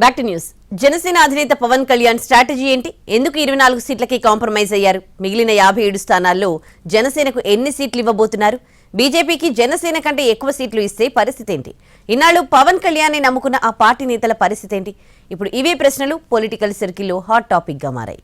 Back to news Janasena అధినేత Pawan Kalyan strategy ఏంటి? ఎందుకు ఇరవై నాలుగు సీట్లకి కాంప్రమైజ్ అయ్యారు? మిగిలిన యాభై ఏడు స్థానాల్లో జనసేనకు ఎన్ని సీట్లు ఇవ్వబోతున్నారు? బీజేపీకి జనసేన కంటే ఎక్కువ సీట్లు ఇస్తే పరిస్థితి ఏంటి? ఇన్నాళ్ళు పవన్ కళ్యాణ్ నమ్ముకున్న ఆ పార్టీ నేతల పరిస్థితి ఏంటి? ఇప్పుడు ఇవే ప్రశ్నలు పొలిటికల్ సర్కిల్లో హాట్ టాపిక్గా మారాయి.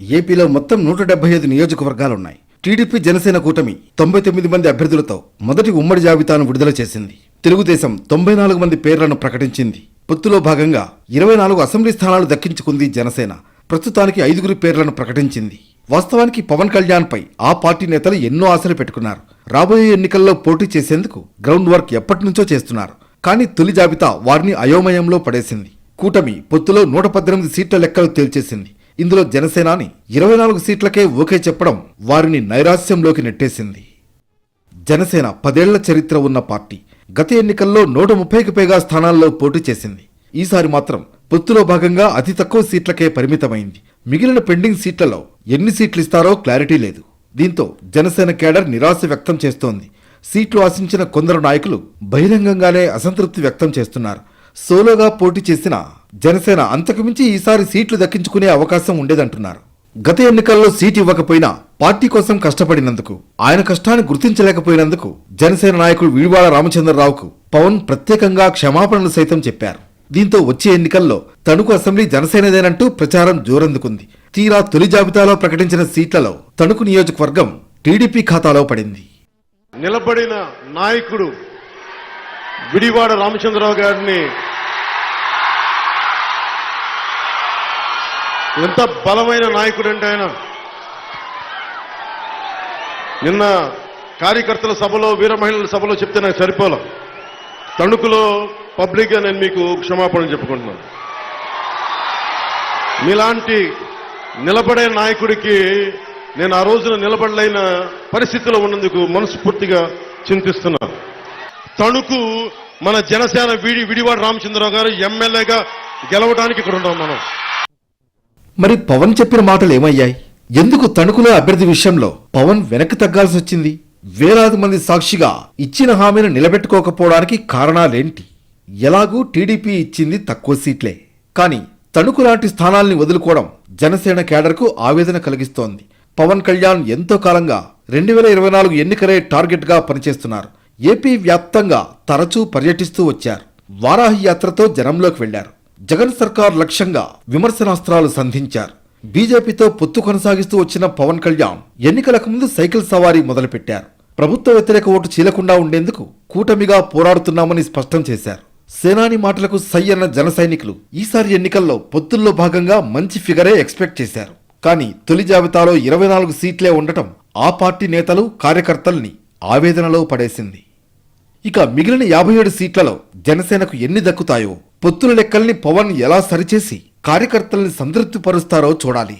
ఏపీలో మొత్తం నూట డెబ్బై ఐదు నియోజకవర్గాలున్నాయి. టీడీపీ జనసేన కూటమి తొంభై తొమ్మిది మంది అభ్యర్థులతో మొదటి ఉమ్మడి జాబితాను విడుదల చేసింది. తెలుగుదేశం తొంభై నాలుగు మంది పేర్లను ప్రకటించింది. పొత్తులో భాగంగా ఇరవై నాలుగు అసెంబ్లీ స్థానాలు దక్కించుకుంది జనసేన. ప్రస్తుతానికి ఐదుగురి పేర్లను ప్రకటించింది. వాస్తవానికి పవన్ కళ్యాణ్ పై ఆ పార్టీ నేతలు ఎన్నో ఆశలు పెట్టుకున్నారు. రాబోయే ఎన్నికల్లో పోటీ చేసేందుకు గ్రౌండ్ వర్క్ ఎప్పటి నుంచో చేస్తున్నారు. కానీ తొలి జాబితా వారిని అయోమయంలో పడేసింది. కూటమి పొత్తులో నూట పద్దెనిమిది సీట్ల లెక్కలు తేల్చేసింది. ఇందులో జనసేనాని ఇరవై నాలుగు సీట్లకే ఓకే చెప్పడం వారిని నైరాస్యంలోకి నెట్టేసింది. జనసేన పదేళ్ళ చరిత్ర ఉన్న పార్టీ. గత ఎన్నికల్లో నూట ముప్పైకి పైగా స్థానాల్లో పోటీ చేసింది. ఈసారి మాత్రం పొత్తులో భాగంగా అతి తక్కువ సీట్లకే పరిమితమైంది. మిగిలిన పెండింగ్ సీట్లలో ఎన్ని సీట్లు ఇస్తారో క్లారిటీ లేదు. దీంతో జనసేన కేడర్ నిరాశ వ్యక్తం చేస్తోంది. సీట్లు ఆశించిన కొందరు నాయకులు బహిరంగంగానే అసంతృప్తి వ్యక్తం చేస్తున్నారు. సోలోగా పోటీ చేసిన జనసేన అంతకుమించి ఈసారి సీట్లు దక్కించుకునే అవకాశం ఉండేదంటున్నారు. గత ఎన్నికల్లో సీట్ ఇవ్వకపోయినా పార్టీ కోసం కష్టపడినందుకు ఆయన కష్టాన్ని గుర్తించలేకపోయినందుకు జనసేన నాయకుడు విడివాడ రామచంద్రరావుకు పవన్ ప్రత్యేకంగా క్షమాపణలు సైతం చెప్పారు. దీంతో వచ్చే ఎన్నికల్లో తణుకు అసెంబ్లీ జనసేనదేనంటూ ప్రచారం జోరందుకుంది. తీరా తొలి జాబితాలో ప్రకటించిన సీట్లలో తణుకు నియోజకవర్గం టీడీపీ ఖాతాలో పడింది. నిలబడిన నాయకుడు విడివాడ రామచంద్రరావు గారిని ఎంత బలమైన నాయకుడు అంటే ఆయన నిన్న కార్యకర్తల సభలో వీర మహిళల సభలో చెప్తే నాకు సరిపోలే. తణుకులో పబ్లిక్గా నేను మీకు క్షమాపణ చెప్పుకుంటున్నాను. మీలాంటి నిలబడే నాయకుడికి నేను ఆ రోజున నిలబడలేన పరిస్థితిలో ఉన్నందుకు మనస్ఫూర్తిగా చింతిస్తున్నాను తణుకు మన జనసేన విడి విడివాడ రామచంద్రరావు గారు ఎమ్మెల్యేగా గెలవడానికి ఇక్కడ ఉన్నాం మనం. మరి పవన్ చెప్పిన మాటలు ఏమయ్యాయి? ఎందుకు తణుకులో అభ్యర్థి విషయంలో పవన్ వెనక్కి తగ్గాల్సి వచ్చింది. వేలాది మంది సాక్షిగా ఇచ్చిన హామీని నిలబెట్టుకోకపోవడానికి కారణాలేంటి? ఎలాగూ టీడీపీ ఇచ్చింది తక్కువ సీట్లే. కానీ తణుకు లాంటి స్థానాల్ని వదులుకోవడం జనసేన కేడర్కు ఆవేదన కలిగిస్తోంది. పవన్ కళ్యాణ్ ఎంతో కాలంగా రెండు వేల ఇరవై నాలుగు ఎన్నికలే టార్గెట్గా పనిచేస్తున్నారు. ఏపీ వ్యాప్తంగా తరచూ పర్యటిస్తూ వచ్చారు. వారాహి యాత్రతో జనంలోకి వెళ్ళారు జగన్ సర్కార్ లక్ష్యంగా విమర్శనాస్త్రాలు సంధించారు. బీజేపీతో పొత్తు కొనసాగిస్తూ వచ్చిన పవన్ కళ్యాణ్ ఎన్నికలకు ముందు సైకిల్ సవారీ మొదలుపెట్టారు. ప్రభుత్వ వ్యతిరేక ఓటు చీలకుండా ఉండేందుకు కూటమిగా పోరాడుతున్నామని స్పష్టం చేశారు. సేనాని మాటలకు సై అన్న జన సైనికులు ఈసారి ఎన్నికల్లో పొత్తుల్లో భాగంగా మంచి ఫిగరే ఎక్స్పెక్ట్ చేశారు. కానీ తొలి జాబితాలో ఇరవై నాలుగు సీట్లే ఉండటం ఆ పార్టీ నేతలు కార్యకర్తల్ని ఆవేదనలో పడేసింది. ఇక మిగిలిన యాభై ఏడు సీట్లలో జనసేనకు ఎన్ని దక్కుతాయో పొత్తుల లెక్కల్ని పవన్ ఎలా సరిచేసి కార్యకర్తల్ని సంతృప్తిపరుస్తారో చూడాలి.